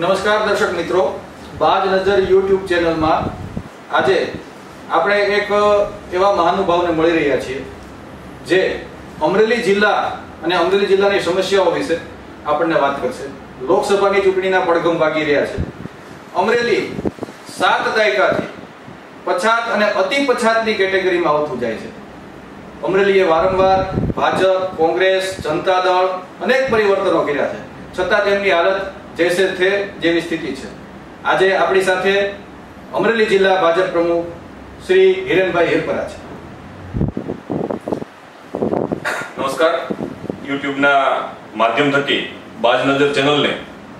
નમસ્કાર દર્શક મિત્રો, બાજ નજર યુટ્યુબ ચેનલમાં આજે આપણે એક એવા મહાનુભાવને મળી રહ્યા છીએ જે અમરેલી જિલ્લા અને અમરેલી જિલ્લાની સમસ્યાઓ વિશે આપણને વાત કરશે. લોકસભાની ચૂંટણીના પડઘમ વાગી રહ્યા છે. અમરેલી સાત દાયકાથી પછાત અને અતિ પછાતની કેટેગરીમાં આવતું જાય છે. અમરેલીએ વારંવાર ભાજપ, કોંગ્રેસ, જનતા દળ અનેક પરિવર્તનો કર્યા છે. છતાં તેમની હાલત જૈસે થે જેવી સ્થિતિ છે. આજે આપણી સાથે અમરેલી જિલ્લા ભાજપ પ્રમુખ શ્રી હિરેનભાઈ હિરપરા છે. નમસ્કાર. યુટ્યુબના માધ્યમ થકી બાજ નજર ચેનલને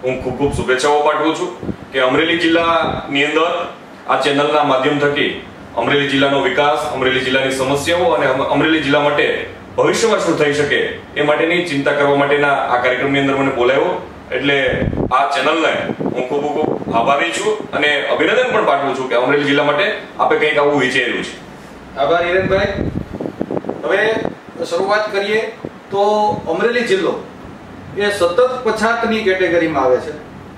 હું ખૂબ ખૂબ શુભેચ્છાઓ પાઠવું છું કે અમરેલી જિલ્લાની અંદર આ ચેનલના માધ્યમ થકી અમરેલી જિલ્લાનો વિકાસ, અમરેલી જિલ્લાની સમસ્યાઓ અને અમરેલી જિલ્લા માટે ભવિષ્યમાં શું થઈ શકે એ માટેની ચિંતા કરવા માટેના આ કાર્યક્રમની અંદર મને બોલાવ્યો એટલે આ ચેનલને હું ખૂબ ખૂબ આભારી છું અને અભિનંદન પણ પાઠવું છું કે અમરેલી જિલ્લા માટે આપે કંઈક આવું વિચાર્યું છે. આભાર હિરેનભાઈ. હવે શરૂઆત કરીએ તો અમરેલી જિલ્લો એ સતત પછાતની કેટેગરીમાં આવે છે.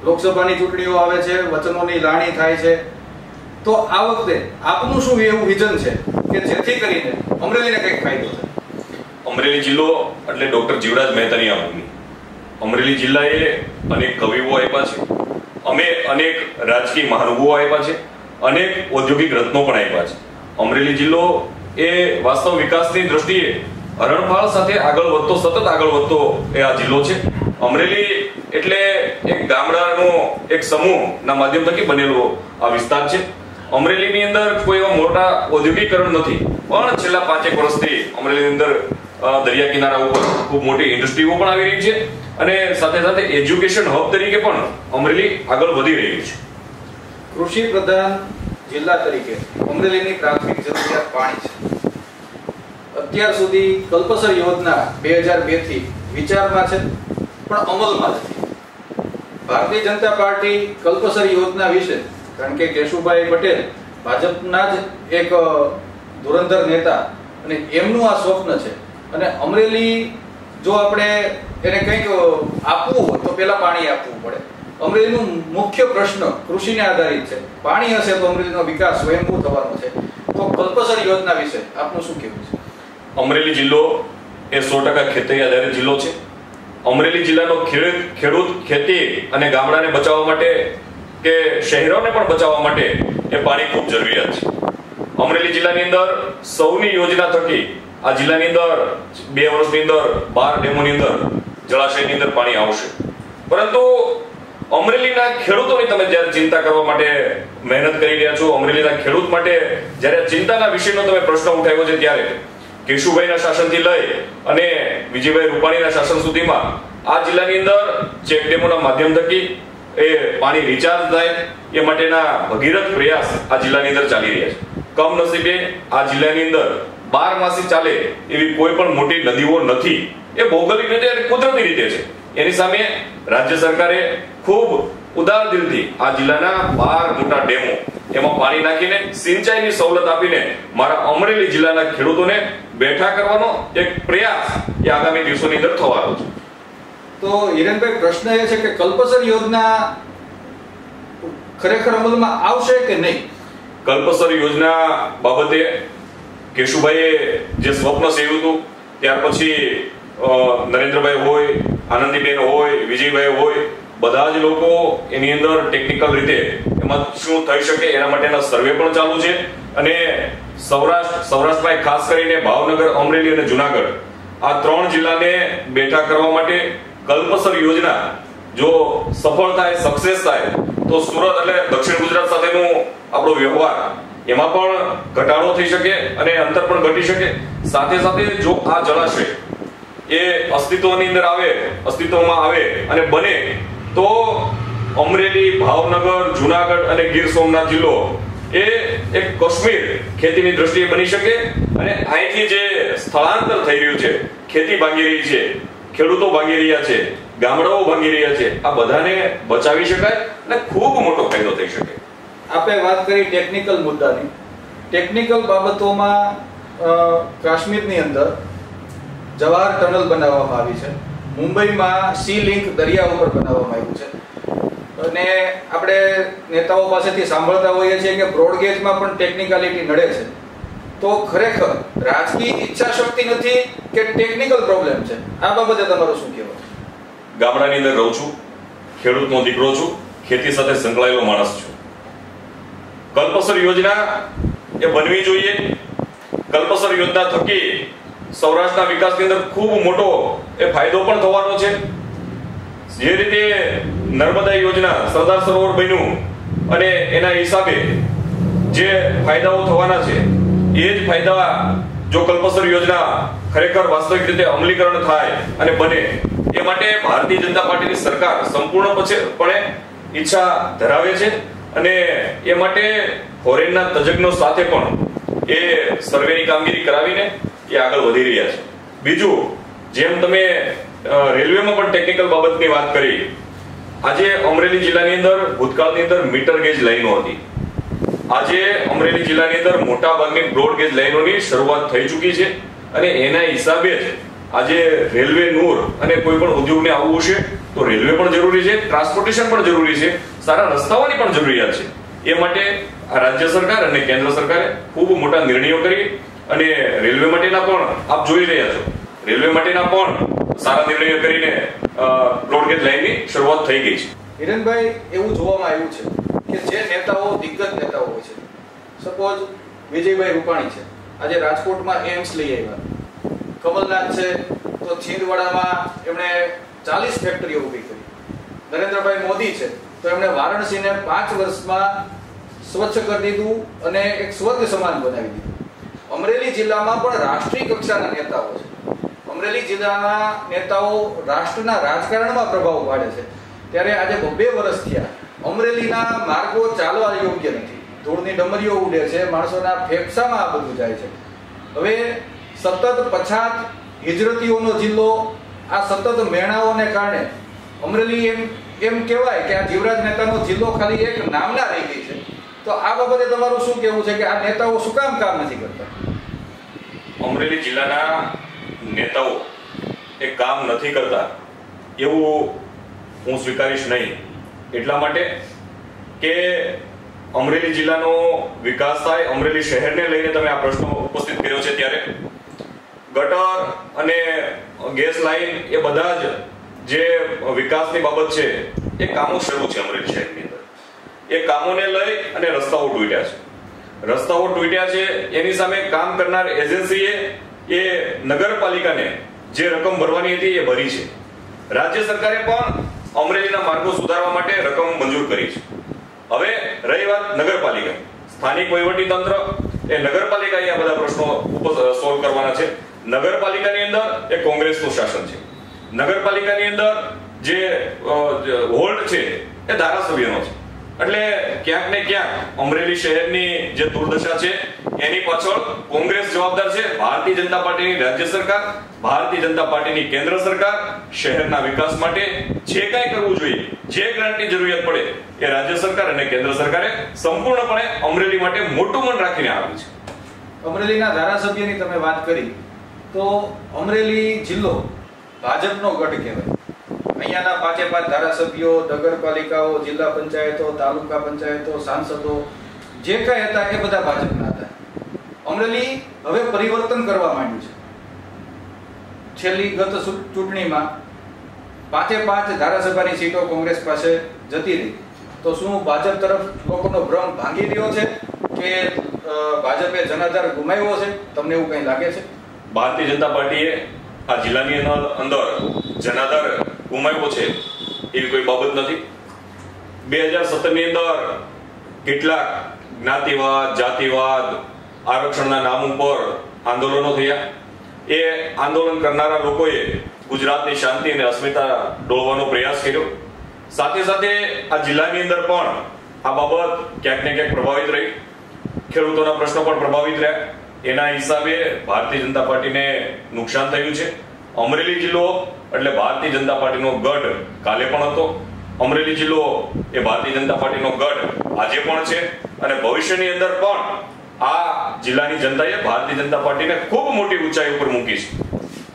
લોકસભાની ચૂંટણીઓ આવે છે વચનોની લાણી થાય છે. તો આ વખતે આપનું શું એવું વિઝન છે કે જેથી કરીને અમરેલીને કંઈક ફાયદો થાય? અમરેલી જિલ્લો એટલે ડોક્ટર જીવરાજ મહેતાની આ ભૂમિ અમરેલી જિલ્લાએ અનેક કવિઓ આપ્યા છે. અમે અનેક રાજકીય મહાનુભવો આપ્યા છે. અનેક ઔદ્યોગિક રત્નો પણ આપ્યા છે. અમરેલી જિલ્લો એ વાસ્તવ વિકાસની દ્રષ્ટિએ હરણફાળ સાથે આગળ વધતો, સતત આગળ વધતો એ આ જિલ્લો છે. અમરેલી એટલે એક ગામડાનો એક સમૂહના માધ્યમ થકી બનેલો આ વિસ્તાર છે. અમરેલીની અંદર કોઈ એવા મોટા ઔદ્યોગિકરણ નથી. પણ છેલ્લા પાંચેક વર્ષથી અમરેલીની અંદર દરિયા કિનારા ઉપર ખૂબ મોટી ઇન્ડસ્ટ્રીઓ પણ આવી રહી છે અને સાથે સાથે એજ્યુકેશન હબ તરીકે પણ અમરેલી આગળ વધી રહ્યું છે. કૃષિ પ્રધાન જિલ્લા તરીકે અમરેલીની પ્રાથમિક જરૂરિયાત પાણી છે. અત્યાર સુધી કલ્પસર યોજના બે હજાર બેથી વિચારમાં છે, પણ અમલમાં નથી. ભારતીય જનતા પાર્ટી કલ્પસર યોજના વિશે, કારણ કે કેશુભાઈ પટેલ ભાજપના જ એક ધુરંધર નેતા અને એમનું આ સ્વપ્ન છે અને અમરેલી જો આપણે એને કંઈક આપવું તો પહેલા પાણી આપવું પડે. અમરેલીનું મુખ્ય પ્રશ્ન કૃષિને આધારિત છે. પાણી હશે તો અમરેલીનો વિકાસ સ્વયંભૂ થવાનો છે. તો કલ્પસર યોજના વિશે આપનું શું કહેવું છે? અમરેલી જિલ્લો એ સો ટકા ખેતી આધારિત જિલ્લો છે. અમરેલી જિલ્લાનો ખેડૂત ખેડૂત, ખેતી અને ગામડાને બચાવવા માટે કે શહેરોને પણ બચાવવા માટે એ પાણી ખૂબ જરૂરિયાત છે. અમરેલી જિલ્લાની અંદર સૌની યોજના થકી આ જિલ્લાની અંદર બે વર્ષની અંદર બાર ડેમોની અંદર જળાશયની અંદર પાણી આવશે. પરંતુ અમરેલીના ખેડૂતોની તમે જ્યારે ચિંતા કરવા માટે મહેનત કરી રહ્યા છો, અમરેલીના ખેડૂત માટે જ્યારે ચિંતાના વિષયનો તમે પ્રશ્ન ઉઠાવ્યો છે ત્યારે કેશુભાઈના શાસનથી લઈ અને વિજયભાઈ રૂપાણીના શાસન સુધીમાં આ જિલ્લાની અંદર ચેક ડેમોના માધ્યમ થકી એ પાણી રિચાર્જ થાય એ માટેના ભગીરથ પ્રયાસ આ જિલ્લાની અંદર ચાલી રહ્યા છે. કમનસીબે આ જિલ્લાની અંદર બાર માસી ચાલે એવી કોઈ પણ મોટી નદીઓ નથી. એ ભૌગોલિક રીતે અને કુદરતી રીતે છે. એની સામે રાજ્ય સરકારે ખૂબ ઉદાર દિલથી આ જિલ્લાના બાર મોટા ડેમો એમાં પાણી નાખીને સિંચાઈની સવલત આપીને મારા અમરેલી જિલ્લાના ખેડૂતોને બેઠા કરવાનો એક પ્રયાસ એ આગામી દિવસોની અંદર થવાનો છે. તો હિરેનભાઈ પ્રશ્ન એ છે કે કલ્પસર યોજના ખરેખર અમલમાં આવશે કે નહીં? કલ્પસર યોજના બાબતે કેશુભાઈએ જે સ્વપ્ન સેવ્યું હતું, ત્યાર પછી નરેન્દ્રભાઈ હોય, આનંદીબેન હોય, વિજયભાઈ હોય, બધા જ લોકો એની અંદર ટેકનિકલ રીતે એમાં શું થઈ શકે એના માટેના સર્વે પણ ચાલુ છે. અને સૌરાષ્ટ્ર સૌરાષ્ટ્રમાં ખાસ કરીને ભાવનગર, અમરેલી અને જુનાગઢ, આ ત્રણ જિલ્લાને બેઠા કરવા માટે કલ્પસર યોજના જો સફળ થાય સક્સેસ થાય, તો સુરત એટલે દક્ષિણ ગુજરાત સાથેનું આપણો વ્યવહાર એમાં પણ ઘટાડો થઈ શકે અને અંતર પણ ઘટી શકે. સાથે સાથે જો આ જળાશય એ અસ્તિત્વની અંદર આવે, અસ્તિત્વમાં આવે અને બને, તો અમરેલી, ભાવનગર, જુનાગઢ અને ગીર સોમનાથ જિલ્લો એ એક કાશ્મીર ખેતીની દ્રષ્ટિએ બની શકે અને અહીંથી જે સ્થળાંતર થઈ રહ્યું છે, ખેતી ભાંગી રહી છે, ખેડૂતો ભાંગી રહ્યા છે, ગામડાઓ ભાંગી રહ્યા છે, આ બધાને બચાવી શકાય અને ખૂબ મોટો ફાયદો થઈ શકે. આપે વાત કરી ટેકનિકલ મુદ્દાની. ટેકનિકલ બાબતોમાં કાશ્મીરની અંદર જવાહર ટનલ બનાવવામાં આવી છે. મુંબઈમાં સી લિંક દરિયા ઉપર બનાવવામાં આવ્યું છે. અને આપણે નેતાઓ પાસેથી સાંભળતા હોઈએ છીએ કે બ્રોડગેજમાં પણ ટેકનિકાલિટી નડે છે. તો ખરેખર રાજકીય ઈચ્છા શક્તિ નથી કે ટેકનિકલ પ્રોબ્લેમ છે? આ બાબતે તમારું શું કહેવું? ગામડાની અંદર રહું છું, ખેડૂતનો દીકરો છું, ખેતી સાથે સંકળાયેલો માણસ છું. કલ્પસર યોજના એ બનવી જોઈએ. કલ્પસર યોજના થકી સૌરાષ્ટ્રના વિકાસની અંદર ખૂબ મોટો એ ફાયદો પણ થવાનો છે. જે રીતે નર્મદા યોજના સરદાર સરોવર બન્યું અને એના હિસાબે જે ફાયદાઓ થવાના છે, એ જ ફાયદા જો કલ્પસર યોજના ખરેખર વાસ્તવિક રીતે અમલીકરણ થાય અને બને, એ માટે ભારતીય જનતા પાર્ટીની સરકાર સંપૂર્ણપણે ઈચ્છા ધરાવે છે. અને એ માટે ફોરેનના તજજ્ઞો સાથે પણ એ સર્વેની કામગીરી કરાવીને એ આગળ વધી રહ્યા છે. બીજું, જેમ તમે રેલવેમાં પણ ટેકનિકલ બાબતની વાત કરી, આજે અમરેલી જિલ્લાની અંદર, ભૂતકાળની અંદર મીટર ગેજ લાઈનો હતી. આજે અમરેલી જિલ્લાની અંદર મોટા ભાગની બ્રોડ ગેજ લાઈનોની શરૂઆત થઈ ચૂકી છે અને એના હિસાબે જ આજે રેલવે નૂર અને કોઈ પણ ઉદ્યોગને આવવું છે તો રેલવે પણ જરૂરી છે ટ્રાન્સપોર્ટેશન પણ જરૂરી છે સારા રસ્તાઓની પણ જરૂરિયાત છે. એ માટે રાજ્ય સરકાર અને કેન્દ્ર સરકારે ખૂબ મોટા નિર્ણયો કરી અને રેલવે માટેના પણ આપ જોઈ રહ્યા છો. રેલવે માટેના પણ સારા નિર્ણયો કરીને બ્રોડગેજ લાઇનની શરૂઆત થઈ ગઈ છે. હિરેનભાઈ એવું જોવામાં આવ્યું છે કે જે નેતાઓ, દિગ્ગજ નેતાઓ હોય છે. સપોઝ વિજયભાઈ રૂપાણી છે. આજે રાજકોટમાં એમ્સ લઈ આવ્યા. કમલનાથ છે, તો છીંદવાડામાં એમણે ચાલીસ ફેક્ટરીઓ ઊભી કરી. નરેન્દ્રભાઈ મોદી છે તો એમણે વારાણસીને પાંચ વર્ષમાં સ્વચ્છ કરી દીધું અને એક સ્વર્ગ સમાન બનાવી દીધું. અમરેલી જિલ્લામાં પણ રાષ્ટ્રીય કક્ષાના નેતાઓ છે. અમરેલી જિલ્લાના નેતાઓ રાષ્ટ્રના રાજકારણમાં પ્રભાવ પાડે છે. ત્યારે આજે બે વર્ષ થયા. અમરેલીના માર્ગો ચાલવા યોગ્ય નથી. ધૂળની ડમરીઓ ઉડે છે, માણસોના ફેફસામાં આ બધું જાય છે. હવે સતત પછાત હિજરતીઓનો જિલ્લો આ સતત મેણાઓને કારણે અમરેલી એમ એમ કહેવાય કે આ જીવરાજ નેતાનો જિલ્લો ખાલી એક નામના રહી ગઈ છે. તો આ બાબતે તમારું શું કહેવું છે કે આ નેતાઓ શું કામ કામ નથી કરતા? અમરેલી જિલ્લાના નેતાઓ એ કામ નથી કરતા. એવું હું સ્વીકારીશ નહીં. એટલા માટે કે અમરેલી જિલ્લાનો વિકાસ થાય, અમરેલી શહેરને લઈને તમે આ પ્રશ્ન ઉપસ્થિત કર્યો છે ત્યારે. ગટર અને ગેસ લાઈન એ બધા જ જે વિકાસની બાબત છે, એ કામો શરૂ છે અમરેલી શહેરની અંદર. એ કામોને લઈ અને રસ્તાઓ તૂટ્યા છે. રસ્તાઓ તૂટ્યા છે, એની સામે કામ કરનાર એજન્સીએ એ નગરપાલિકાને જે રકમ ભરવાની હતી એ ભરી છે. રાજ્ય સરકારે પણ અમરેલીના માર્ગો સુધારવા માટે રકમ મંજૂર કરી છે. હવે રહી વાત નગરપાલિકા. સ્થાનિક વહીવટી તંત્ર એ નગરપાલિકાએ આ બધા પ્રશ્નો સોલ્વ કરવાના છે. નગરપાલિકાની અંદર એ કોંગ્રેસનું શાસન છે. નગરપાલિકાની અંદર જે હોલ્ડ છે, એ ધારાસભ્યનો છે. એટલે ક્યાંક ને ક્યાંક અમરેલી શહેરની જે દુર્દશા છે, એની પાછળ કોંગ્રેસ જવાબદાર છે, ભારતીય જનતા પાર્ટીની રાજ્ય સરકાર, ભારતીય જનતા પાર્ટીની કેન્દ્ર સરકાર, શહેરના વિકાસ માટે જે કાંઈ કરવું જોઈએ, જે ગ્રાન્ટની જરૂરિયાત પડે, એ રાજ્ય સરકાર અને કેન્દ્ર સરકારે સંપૂર્ણપણે અમરેલી માટે મોટું મન રાખીને આવ્યું છે. અમરેલીના ધારાસભ્યની તમે વાત કરી, તો અમરેલી જિલ્લો ભાજપનો ગઢ કહેવાય. અહીંયાના પાંચે પાંચ ધારાસભ્યો, નગરપાલિકાઓ, જિલ્લા પંચાયતો, તાલુકા પંચાયતો, સાંસદો જે કાંઈ હતા એ બધા ભાજપના હતા. અમરેલી હવે પરિવર્તન કરવા માંડ્યું છે. છેલ્લી ગત ચૂંટણીમાં પાંચે પાંચ ધારાસભાની સીટો કોંગ્રેસ પાસે જતી રહી. તો શું ભાજપ તરફ લોકોનો ભ્રમ ભાંગી રહ્યો છે કે ભાજપે જનાધાર ગુમાવ્યો છે? તમને એવું કંઈ લાગે છે? ભારતીય જનતા પાર્ટીએ આ જિલ્લાની અંદર જનાધાર ગુમાવ્યો છે એવી કોઈ બાબત નથી. બે હજાર સત્તરની અંદર કેટલાક જ્ઞાતિવાદ, જાતિવાદ આરક્ષણના નામ ઉપર આંદોલનો થયા. એ આંદોલન કરનારા લોકોએ ગુજરાતની શાંતિ અને અસ્મિતા ડોળવાનો પ્રયાસ કર્યો. સાથે સાથે આ જિલ્લાની અંદર પણ આ બાબત ક્યાંક ને ક્યાંક પ્રભાવિત રહી. ખેડૂતોના પ્રશ્નો પણ પ્રભાવિત રહ્યા. એના હિસાબે ભારતીય જનતા પાર્ટીને નુકસાન થયું છે. અમરેલી જિલ્લો, એટલે ભારતીય જનતા પાર્ટીનો ગઢ કાલે પણ હતો. અમરેલી જિલ્લો એ ભારતીય જનતા પાર્ટીનો ગઢ આજે પણ છે. અને ભવિષ્યની અંદર પણ આ જિલ્લાની જનતાએ ભારતીય જનતા પાર્ટીને ખૂબ મોટી ઊંચાઈ ઉપર મૂકી છે.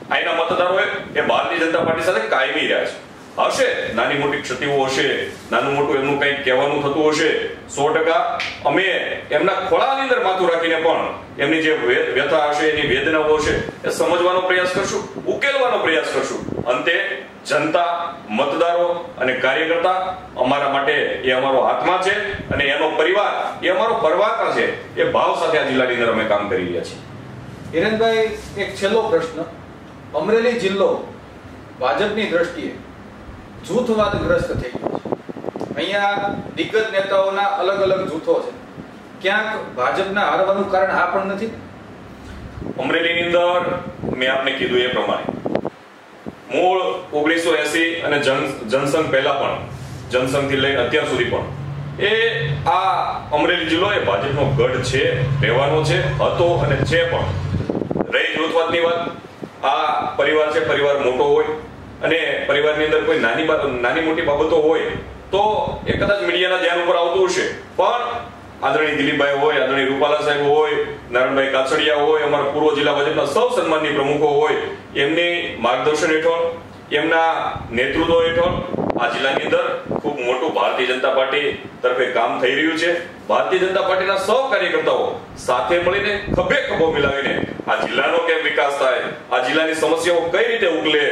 અહીંના મતદારોએ એ ભારતીય જનતા પાર્ટી સાથે કાયમી રહ્યા છે. હશે નાની મોટી ક્ષતિઓ હશે. નાનું મોટું એમનું કંઈક કહેવાનું થતું હશે. સો ટકા અમે એમના ખોળાની અંદર માથું રાખીને પણ એમની જે વ્યથા હશે, એની વેદનાઓ હશે, એ સમજવાનો પ્રયાસ કરશું, ઉકેલવાનો પ્રયાસ કરશું. અંતે જનતા, મતદારો અને કાર્યકર્તા અમારા માટે એ અમારો આત્મા છે અને એનો પરિવાર એ અમારો પરવાતા છે. એ ભાવ સાથે આ જિલ્લાની અંદર અમે કામ કરી રહ્યા છીએ. હિરેનભાઈ, એક છેલ્લો પ્રશ્ન. અમરેલી જિલ્લો ભાજપની દ્રષ્ટિએ જૂથવાદગ્રસ્ત થઈ ગયો છે. અહીંયા દિગ્ગજ નેતાઓના અલગ અલગ જૂથો છે. ક્યાંક ભાજપના હારવાનું કારણ આ પણ નથી? અમરેલીની અંદર મેં આપને કીધું એ પ્રમાણે. મૂળ ઓગણીસો એસી અને જનસંઘ પહેલા પણ, જનસંઘથી લઈને અત્યાર સુધી પણ, એ આ અમરેલી જિલ્લો એ ભાજપનો ગઢ છે, રહેવાનો છે, હતો અને છે પણ. રહી જૂથવાદની વાત, આ પરિવાર છે, પરિવાર મોટો હોય અને પરિવારની અંદર કોઈ નાની નાની મોટી બાબતો હોય, તો એ કદાચ મીડિયાના ધ્યાન ઉપર આવતું હશે. પણ આદરણીય દિલીપભાઈ હોય, આદરણીય રૂપાલા સાહેબ હોય નારાયણભાઈ કાછડિયા હોય, અમારા પૂર્વ જિલ્લા ભાજપના સૌ સન્માનની પ્રમુખો હોય, એમની માર્ગદર્શન હેઠળ, એમના નેતૃત્વ હેઠળ આ જિલ્લાની અંદર ખૂબ મોટું ભારતીય જનતા પાર્ટી તરફે કામ થઈ રહ્યું છે. ભારતીય જનતા પાર્ટીના સૌ કાર્યકર્તાઓ સાથે મળીને ખભે ખભો મિલાવીને આ જિલ્લાનો કેમ વિકાસ થાય, આ જિલ્લાની સમસ્યાઓ કઈ રીતે ઉકલે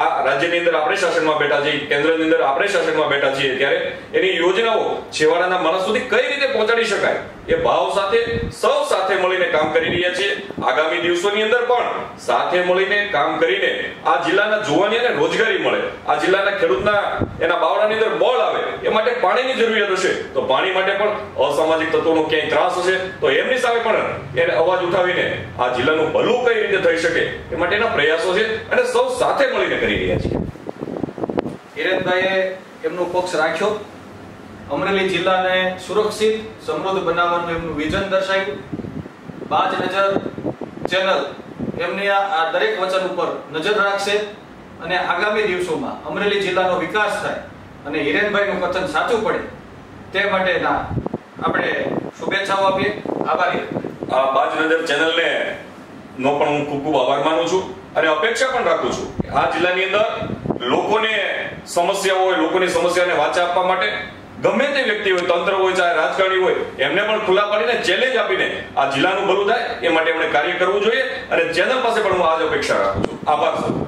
આ રાજ્યની અંદર આપણે શાસનમાં બેઠા છીએ, કેન્દ્રની અંદર આપણે શાસનમાં બેઠા છીએ, ત્યારે એની યોજનાઓ છેવાડાના માણસ સુધી કઈ રીતે પહોંચાડી શકાય એ ભાવ સાથે સૌ સાથે મળીને કામ કરી રહ્યા છીએ. આગામી દિવસોની અંદર પણ સાથે મળીને કામ કરીને આ જિલ્લાના જુવાનીઓને રોજગારી મળે. આ જિલ્લાના ખેડૂતના એના બાવડાની અંદર બળ આવે, એ માટે પાણીની જરૂરિયાત હશે. તો પાણી માટે પણ અસામાજિક તત્વોનો ક્યાંય ત્રાસ હશે. તો એમની સામે પણ એને અવાજ ઉઠાવીને આ જિલ્લાનું ભલું કઈ રીતે થઈ શકે, એ માટેના પ્રયાસો છે. અને સૌ સાથે મળીને કરી રહ્યા છીએ? હિરેનભાઈએ એમનો પક્ષ રાખ્યો. અમરેલી જિલ્લાને સુરક્ષિત સમૃદ્ધ બનાવવાનું એમનું વિઝન દર્શાવ્યું. બાજ નજર ચેનલ એમની આ દરેક વચન ઉપર નજર રાખશે અને આગામી દિવસોમાં અમરેલી જિલ્લાનો વિકાસ થાય અને હિરેનભાઈનું કથન સાચું પડે તે માટેના આપણે શુભેચ્છાઓ આપીએ. આભારી. આ બાજ નજર ચેનલને નો પણ હું ખૂબ ખૂબ આભાર માનું છું. અને અપેક્ષા પણ રાખું છું આ જિલ્લાની અંદર લોકોને સમસ્યા હોય, લોકોની સમસ્યાને વાચા આપવા માટે ગમે તે વ્યક્તિ હોય, તંત્ર હોય, ચાહે રાજકારણી હોય, એમને પણ ખુલ્લા પાડીને ચેલેન્જ આપીને આ જિલ્લાનું ભલું થાય, એ માટે એમણે કાર્ય કરવું જોઈએ. અને ચેનલ પાસે પણ હું આજ અપેક્ષા રાખું છું. આભાર, સર.